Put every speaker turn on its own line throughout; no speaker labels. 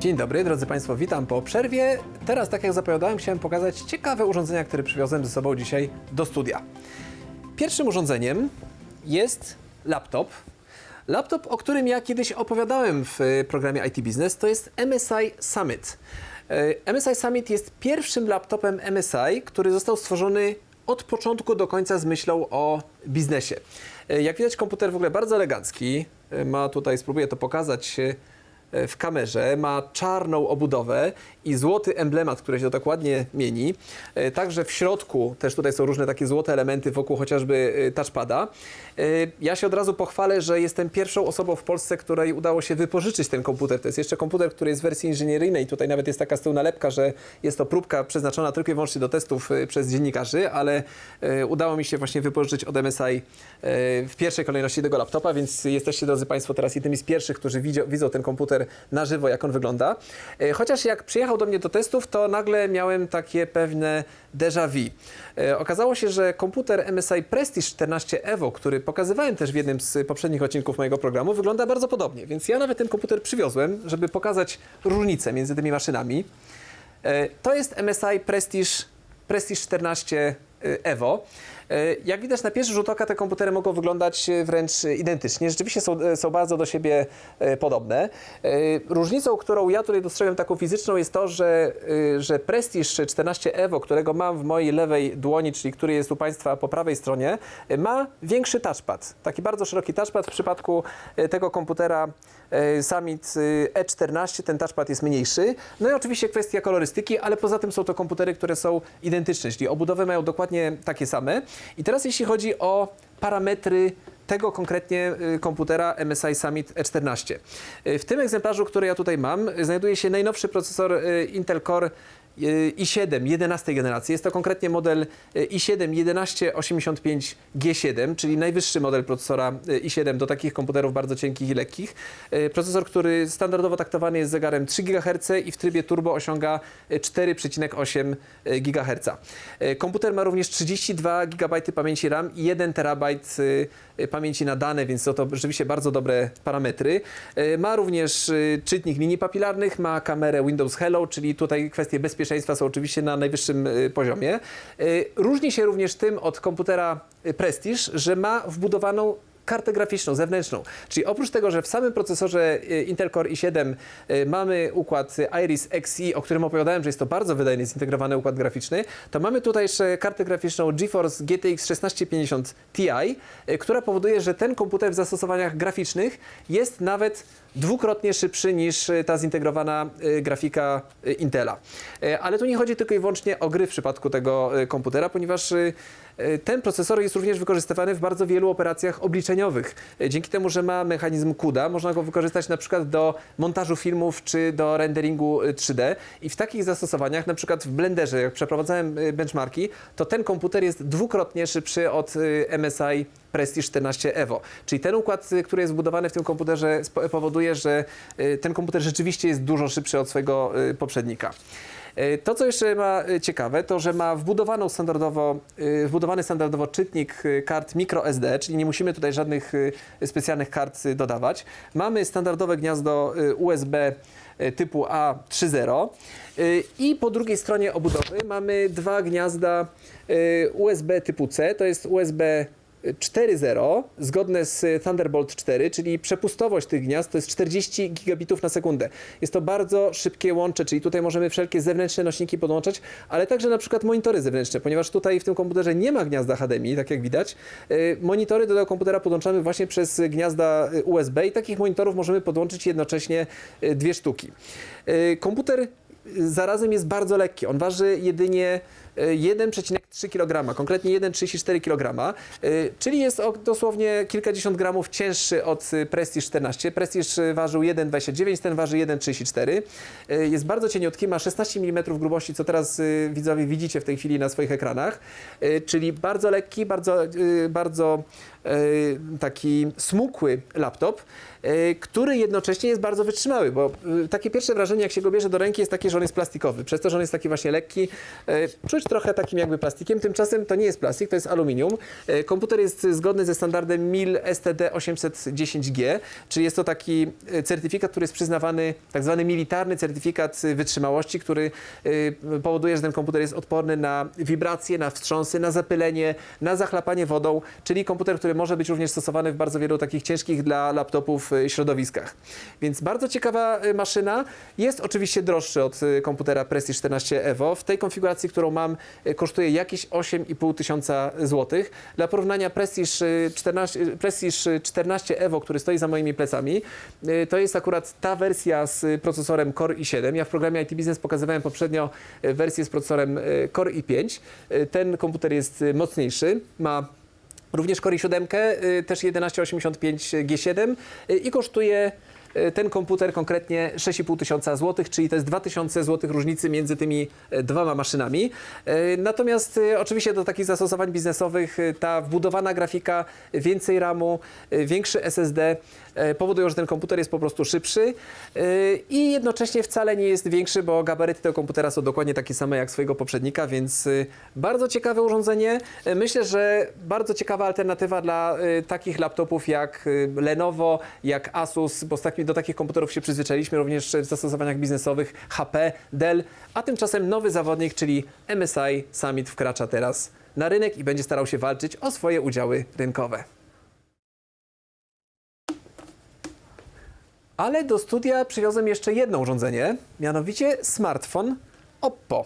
Dzień dobry, drodzy Państwo, witam po przerwie. Teraz, tak jak zapowiadałem, chciałem pokazać ciekawe urządzenia, które przywiozłem ze sobą dzisiaj do studia. Pierwszym urządzeniem jest laptop. Laptop, o którym ja kiedyś opowiadałem w e, programie IT Business, to jest MSI Summit. E, MSI Summit jest pierwszym laptopem MSI, który został stworzony od początku do końca z myślą o biznesie. E, Jak widać, komputer w ogóle bardzo elegancki. Ma tutaj, spróbuję to pokazać w kamerze, ma czarną obudowę i złoty emblemat, który się to tak mieni. E, Także w środku też tutaj są różne takie złote elementy wokół chociażby e, touchpada. E, Ja się od razu pochwalę, że jestem pierwszą osobą w Polsce, której udało się wypożyczyć ten komputer. To jest jeszcze komputer, który jest w wersji inżynieryjnej. Tutaj nawet jest taka z tyłu nalepka, że jest to próbka przeznaczona tylko i wyłącznie do testów przez dziennikarzy, ale udało mi się właśnie wypożyczyć od MSI w pierwszej kolejności tego laptopa, więc jesteście, drodzy Państwo, teraz jednymi z pierwszych, którzy widzą, ten komputer na żywo, jak on wygląda. Chociaż jak przyjechał do mnie do testów, to nagle miałem takie pewne déjà vu. E, Okazało się, że komputer MSI Prestige 14 Evo, który pokazywałem też w jednym z poprzednich odcinków mojego programu, wygląda bardzo podobnie. Więc ja nawet ten komputer przywiozłem, żeby pokazać różnicę między tymi maszynami. E, To jest MSI Prestige, Prestige 14 Evo. E, Jak widać na pierwszy rzut oka te komputery mogą wyglądać e, wręcz e, identycznie. Rzeczywiście są, są bardzo do siebie podobne. Różnicą, którą ja tutaj dostrzegłem taką fizyczną jest to, że, że Prestige 14 Evo, którego mam w mojej lewej dłoni, czyli który jest u Państwa po prawej stronie, ma większy touchpad. Taki bardzo szeroki touchpad. W przypadku tego komputera Summit e, E14 ten touchpad jest mniejszy. No i oczywiście kwestia kolorystyki, ale poza tym są to komputery, które są identyczne, czyli obudowy mają dokładnie takie same. I teraz jeśli chodzi o parametry tego konkretnie y, komputera MSI Summit E14. Y, W tym egzemplarzu, który ja tutaj mam, znajduje się najnowszy procesor y, Intel Core i7 11 generacji. Jest to konkretnie model y, i7 1185G7, czyli najwyższy model procesora y, i7 do takich komputerów bardzo cienkich i lekkich. Y, Procesor, który standardowo taktowany jest zegarem 3 GHz i w trybie turbo osiąga y, 4,8 GHz. Komputer ma również 32 GB pamięci RAM i 1 TB pamięci na dane, więc są to rzeczywiście bardzo dobre parametry. Ma również czytnik linii papilarnych, ma kamerę Windows Hello, czyli tutaj kwestie bezpieczeństwa są oczywiście na najwyższym y, poziomie. Y, Różni się również tym od komputera y, Prestige, że ma wbudowaną kartę graficzną, zewnętrzną. Czyli oprócz tego, że w samym procesorze y, Intel Core i7 y, mamy układ y, Iris Xe, o którym opowiadałem, że jest to bardzo wydajny, zintegrowany układ graficzny, to mamy tutaj jeszcze kartę graficzną GeForce GTX 1650 Ti, która powoduje, że ten komputer w zastosowaniach graficznych jest nawet dwukrotnie szybszy niż ta zintegrowana grafika Intela. Ale tu nie chodzi tylko i wyłącznie o gry w przypadku tego komputera, ponieważ ten procesor jest również wykorzystywany w bardzo wielu operacjach obliczeniowych. Y, Dzięki temu, że ma mechanizm CUDA, można go wykorzystać na przykład do montażu filmów czy do renderingu y, 3D. I w takich zastosowaniach, na przykład w Blenderze, jak przeprowadzałem benchmarki, to ten komputer jest dwukrotnie szybszy od MSI Prestige 14 Evo. Czyli ten układ, który jest wbudowany w tym komputerze powoduje, że ten komputer rzeczywiście jest dużo szybszy od swojego poprzednika. Y, To, co jeszcze ma y, ciekawe, to że ma wbudowaną standardowo, y, wbudowany standardowo czytnik kart microSD, czyli nie musimy tutaj żadnych specjalnych kart dodawać. Mamy standardowe gniazdo USB typu A3.0 y, i po drugiej stronie obudowy mamy dwa gniazda USB typu C, to jest USB 4.0 zgodne z Thunderbolt 4, czyli przepustowość tych gniazd to jest 40 gigabitów na sekundę. Jest to bardzo szybkie łącze, czyli tutaj możemy wszelkie zewnętrzne nośniki podłączać, ale także na przykład monitory zewnętrzne, ponieważ tutaj w tym komputerze nie ma gniazda HDMI, tak jak widać. Y, Monitory do tego komputera podłączamy właśnie przez gniazda USB i takich monitorów możemy podłączyć jednocześnie y, dwie sztuki. Y, Komputer zarazem jest bardzo lekki. On waży jedynie e, 1,3 kg, konkretnie 1,34 kg, y, czyli jest dosłownie kilkadziesiąt gramów cięższy od y, Prestige 14. Prestige ważył 1,29, ten waży 1,34. Y, Jest bardzo cieniutki, ma 16 mm grubości, co teraz widzowie widzicie w tej chwili na swoich ekranach, czyli bardzo lekki, bardzo, bardzo taki smukły laptop, który jednocześnie jest bardzo wytrzymały, bo takie pierwsze wrażenie, jak się go bierze do ręki, jest takie, że on jest plastikowy. Przez to, że on jest taki właśnie lekki, y, czuć trochę takim jakby plastikiem, tymczasem to nie jest plastik, to jest aluminium. E, Komputer jest zgodny ze standardem MIL STD 810G, czyli jest to taki e, certyfikat, który jest przyznawany, tak zwany militarny certyfikat e, wytrzymałości, który e, powoduje, że ten komputer jest odporny na wibracje, na wstrząsy, na zapylenie, na zachlapanie wodą, czyli komputer, który może być również stosowany w bardzo wielu takich ciężkich dla laptopów e, środowiskach. Więc bardzo ciekawa e, maszyna. Jest oczywiście droższy od e, komputera Prestige 14 Evo. W tej konfiguracji, którą mam, e, kosztuje jakieś 8,5 tysiąca złotych. Dla porównania Prestige e, 14, e, Prestige 14 Evo, który stoi za moimi plecami, e, to jest akurat ta wersja z procesorem Core i7. Ja w programie IT Business pokazywałem poprzednio e, wersję z procesorem e, Core i5. E, Ten komputer jest e, mocniejszy, ma Również Core i7, y, też 1185 G7 y, i kosztuje ten komputer konkretnie 6,5 tysiąca złotych, czyli to jest 2000 złotych różnicy między tymi y, dwoma maszynami. Y, Natomiast oczywiście do takich zastosowań biznesowych ta wbudowana grafika, więcej RAMu, większy SSD powodują, że ten komputer jest po prostu szybszy y, i jednocześnie wcale nie jest większy, bo gabaryty tego komputera są dokładnie takie same jak swojego poprzednika, więc y, bardzo ciekawe urządzenie. Myślę, że bardzo ciekawa alternatywa dla takich laptopów jak Lenovo, jak Asus, bo do takich komputerów się przyzwyczailiśmy również w zastosowaniach biznesowych HP, Dell, a tymczasem nowy zawodnik, czyli MSI Summit wkracza teraz na rynek i będzie starał się walczyć o swoje udziały rynkowe. Ale do studia przywiozłem jeszcze jedno urządzenie, mianowicie smartfon Oppo.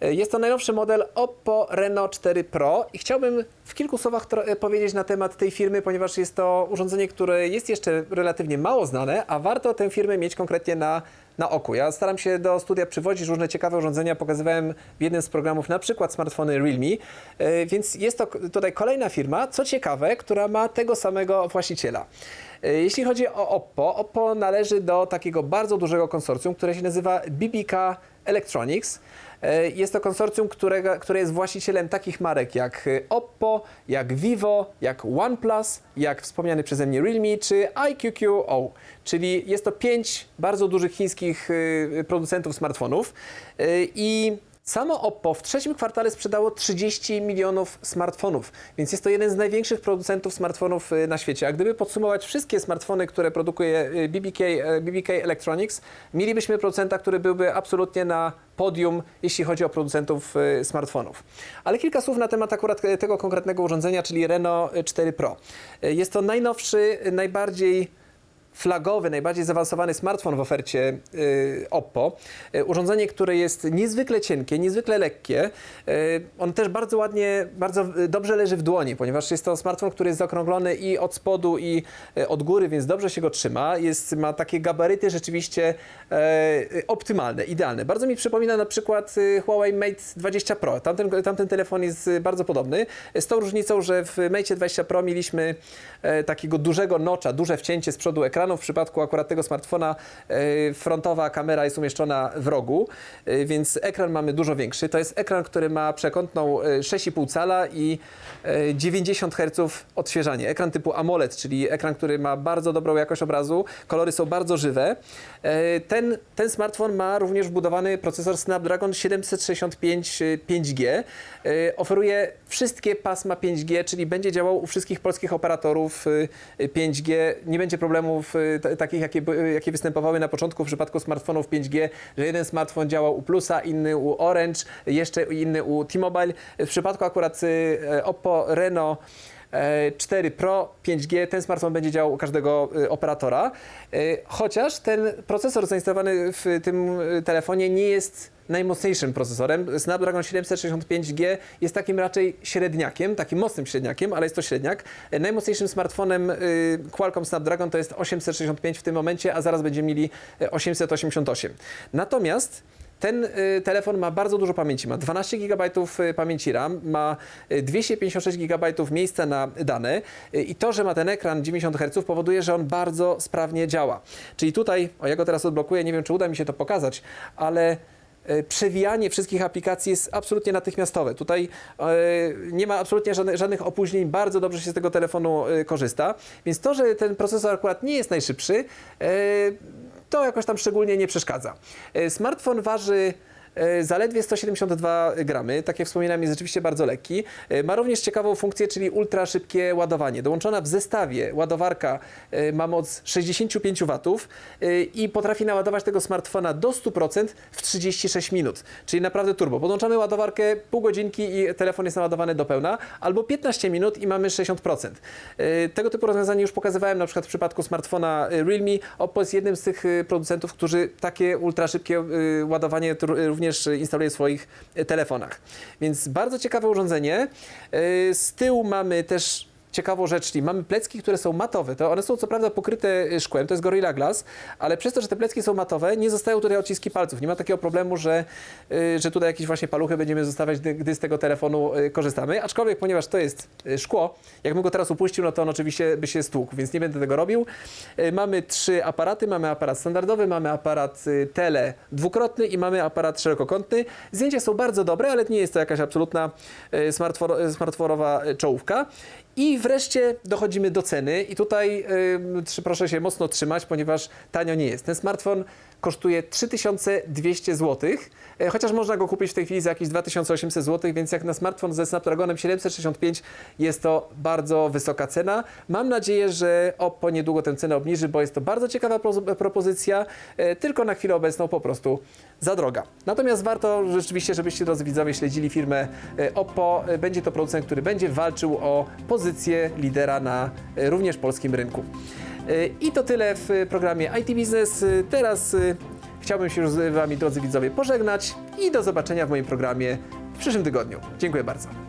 E, Jest to najnowszy model Oppo Reno 4 Pro i chciałbym w kilku słowach e, powiedzieć na temat tej firmy, ponieważ jest to urządzenie, które jest jeszcze relatywnie mało znane, a warto tę firmę mieć konkretnie na, na oku. Ja staram się do studia przywozić różne ciekawe urządzenia, pokazywałem w jednym z programów na przykład smartfony Realme, e, więc jest to tutaj kolejna firma, co ciekawe, która ma tego samego właściciela. E, Jeśli chodzi o Oppo, Oppo należy do takiego bardzo dużego konsorcjum, które się nazywa BBK Electronics. E, Jest to konsorcjum, którego, które jest właścicielem takich marek jak Oppo, jak Vivo, jak OnePlus, jak wspomniany przeze mnie Realme czy iQQO. Czyli jest to pięć bardzo dużych chińskich e, producentów smartfonów. I Samo Oppo w trzecim kwartale sprzedało 30 milionów smartfonów, więc jest to jeden z największych producentów smartfonów y, na świecie. A gdyby podsumować wszystkie smartfony, które produkuje y, BBK, y, BBK Electronics, mielibyśmy producenta, który byłby absolutnie na podium, jeśli chodzi o producentów smartfonów. Ale kilka słów na temat akurat tego konkretnego urządzenia, czyli Reno 4 Pro. Jest to najnowszy, najbardziej flagowy, najbardziej zaawansowany smartfon w ofercie y, Oppo. Y, urządzenie, które jest niezwykle cienkie, niezwykle lekkie. Y, on też bardzo ładnie, bardzo dobrze leży w dłoni, ponieważ jest to smartfon, który jest zaokrąglony i od spodu, i od góry, więc dobrze się go trzyma. Jest, ma takie gabaryty rzeczywiście optymalne, idealne. Bardzo mi przypomina na przykład Huawei Mate 20 Pro. Tamten, tamten telefon jest bardzo podobny. Z tą różnicą, że w Mate 20 Pro mieliśmy takiego dużego nocza, duże wcięcie z przodu ekranu. W przypadku akurat tego smartfona e, frontowa kamera jest umieszczona w rogu, e, więc ekran mamy dużo większy. To jest ekran, który ma przekątną e, 6,5 cala i e, 90 Hz odświeżanie. Ekran typu AMOLED, czyli ekran, który ma bardzo dobrą jakość obrazu. Kolory są bardzo żywe. E, Ten, ten smartfon ma również wbudowany procesor Snapdragon 765 5G. E, Oferuje wszystkie pasma 5G, czyli będzie działał u wszystkich polskich operatorów e, 5G. Nie będzie problemów e, takich, jakie, by- jakie występowały na początku w przypadku smartfonów 5G, że jeden smartfon działał u Plusa, inny u Orange, jeszcze inny u T-Mobile. W przypadku akurat e, Oppo Reno e, 4 Pro 5G, ten smartfon będzie działał u każdego e, operatora, E, chociaż ten procesor zainstalowany w tym e, telefonie nie jest najmocniejszym procesorem. Snapdragon 765G jest takim raczej średniakiem, takim mocnym średniakiem, ale jest to średniak. Najmocniejszym smartfonem e, Qualcomm Snapdragon to jest 865 w tym momencie, a zaraz będziemy mieli e, 888. Natomiast ten y, telefon ma bardzo dużo pamięci. Ma 12 GB pamięci RAM, ma y, 256 GB miejsca na dane y, i to, że ma ten ekran 90 Hz powoduje, że on bardzo sprawnie działa. Czyli tutaj, o ja go teraz odblokuję, nie wiem czy uda mi się to pokazać, ale y, przewijanie wszystkich aplikacji jest absolutnie natychmiastowe. Tutaj y, nie ma absolutnie żadnych, opóźnień, bardzo dobrze się z tego telefonu y, korzysta. Więc to, że ten procesor akurat nie jest najszybszy, to jakoś tam szczególnie nie przeszkadza. E, Smartfon waży e, zaledwie 172 gramy. Tak jak wspominałem, jest rzeczywiście bardzo lekki. E, Ma również ciekawą funkcję, czyli ultra szybkie ładowanie. Dołączona w zestawie ładowarka e, ma moc 65 W e, i potrafi naładować tego smartfona do 100% w 36 minut, czyli naprawdę turbo. Podłączamy ładowarkę pół godzinki i telefon jest naładowany do pełna, albo 15 minut i mamy 60%. E, Tego typu rozwiązanie już pokazywałem na przykład w przypadku smartfona e, Realme. Oppo jest jednym z tych e, producentów, którzy takie ultra szybkie e, ładowanie tu- również instaluje w swoich telefonach. Więc bardzo ciekawe urządzenie. E, Z tyłu mamy też ciekawą rzecz, czyli mamy plecki, które są matowe. To one są co prawda pokryte y, szkłem, to jest Gorilla Glass, ale przez to, że te plecki są matowe, nie zostają tutaj odciski palców. Nie ma takiego problemu, że, y, że tutaj jakieś właśnie paluchy będziemy zostawiać, gdy, z tego telefonu y, korzystamy. Aczkolwiek, ponieważ to jest szkło, jakbym go teraz upuścił, no to on oczywiście by się stłukł, więc nie będę tego robił. Mamy trzy aparaty. Mamy aparat standardowy, mamy aparat tele dwukrotny i mamy aparat szerokokątny. Zdjęcia są bardzo dobre, ale nie jest to jakaś absolutna smartfo- smartfonowa czołówka. I wreszcie dochodzimy do ceny i tutaj y, proszę się mocno trzymać, ponieważ tanio nie jest. Ten smartfon kosztuje 3200 zł, e, chociaż można go kupić w tej chwili za jakieś 2800 zł, więc jak na smartfon ze Snapdragonem 765 jest to bardzo wysoka cena. Mam nadzieję, że Oppo niedługo tę cenę obniży, bo jest to bardzo ciekawa pro- propozycja, e, tylko na chwilę obecną po prostu za droga. Natomiast warto rzeczywiście, żebyście drodzy widzowie śledzili firmę e, Oppo. Będzie to producent, który będzie walczył o pozycję lidera na również polskim rynku. I to tyle w programie IT Business. Teraz e, chciałbym się już z Wami, drodzy widzowie, pożegnać i do zobaczenia w moim programie w przyszłym tygodniu. Dziękuję bardzo.